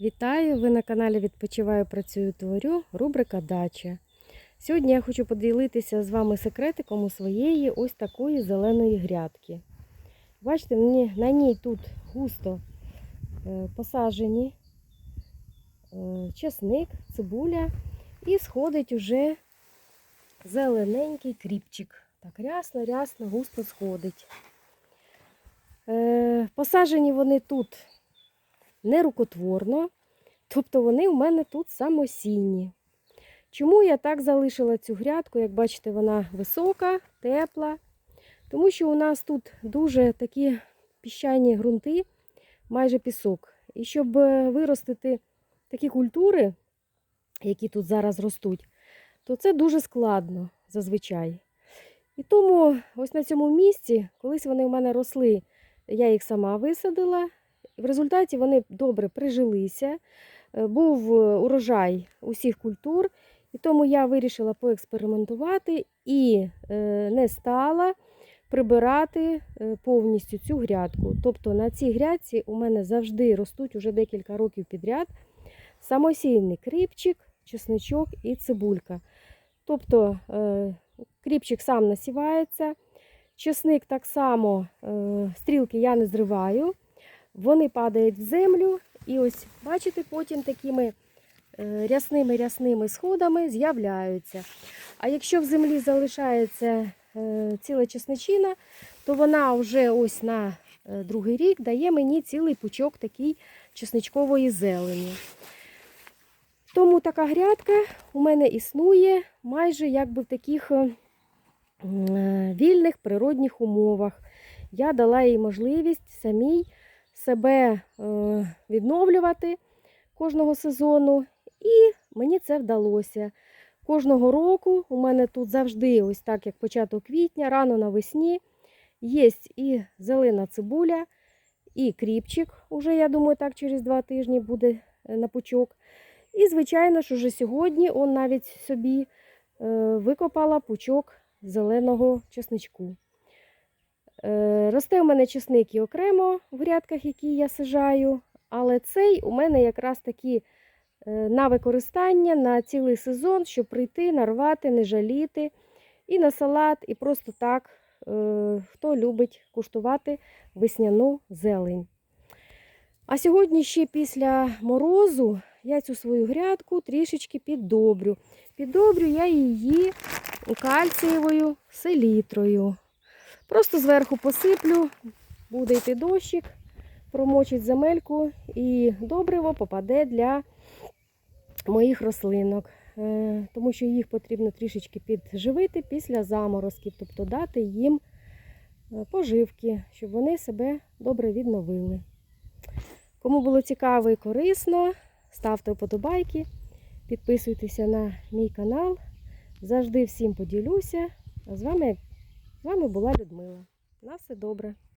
Вітаю! Ви на каналі Відпочиваю, працюю, творю. Рубрика Дача. Сьогодні я хочу поділитися з вами секретиком у своєї ось такої зеленої грядки. Бачите, на ній тут густо е, посаджені е, чесник, цибуля і сходить уже зелененький кріпчик. Так рясно-рясно, густо сходить. Е, Посаджені вони тут нерукотворно, тобто вони в мене тут самосінні. Чому я так залишила цю грядку? Як бачите, вона висока, тепла. Тому що у нас тут дуже такі піщані ґрунти, майже пісок. І щоб е, виростити такі культури, які тут зараз ростуть, то це дуже складно зазвичай. І тому ось на цьому місці, колись вони в мене росли, я їх сама висадила. В результаті вони добре прижилися, е, був е, урожай усіх культур, і тому я вирішила поекспериментувати і е, не стала прибирати повністю цю грядку. Тобто на цій грядці у мене завжди ростуть уже декілька років підряд самосійний кріпчик, чесничок і цибулька. Тобто кріпчик сам насівається, чесник так само, стрілки я не зриваю. Вони падають в землю, і ось, бачите, потім такими рясними-рясними сходами з'являються. А якщо в землі залишається е, ціла чесничина, то вона вже ось на е, другий рік дає мені цілий пучок такий чесничкової зелені. Тому така грядка у мене існує майже якби в таких е, вільних природних умовах. Я дала їй можливість самій себе е, відновлювати кожного сезону, і мені це вдалося. Кожного року у мене тут завжди, ось так як початок квітня, рано навесні, є і зелена цибуля, і кріпчик. Уже, я думаю, так через два тижні буде е, на пучок. І, звичайно ж, уже сьогодні он навіть собі е, викопала пучок зеленого чесничку. Е, Росте у мене чесник і окремо в грядках, які я сажаю, але цей у мене якраз такі е, на використання на цілий сезон, щоб прийти, нарвати, не жаліти. І на салат, і просто так, е, хто любить куштувати весняну зелень. А сьогодні ще після морозу я цю свою грядку трішечки піддобрю. Піддобрю я її кальцієвою селітрою. Просто зверху посиплю, буде йти дощик, промочить земельку і добриво попаде для моїх рослинок. Е, Тому що їх потрібно трішечки підживити після заморозків, тобто дати їм е, поживки, щоб вони себе добре відновили. Кому було цікаво і корисно, ставте вподобайки, підписуйтеся на мій канал. Завжди всім поділюся. А з вами вами була Людмила. На все добре.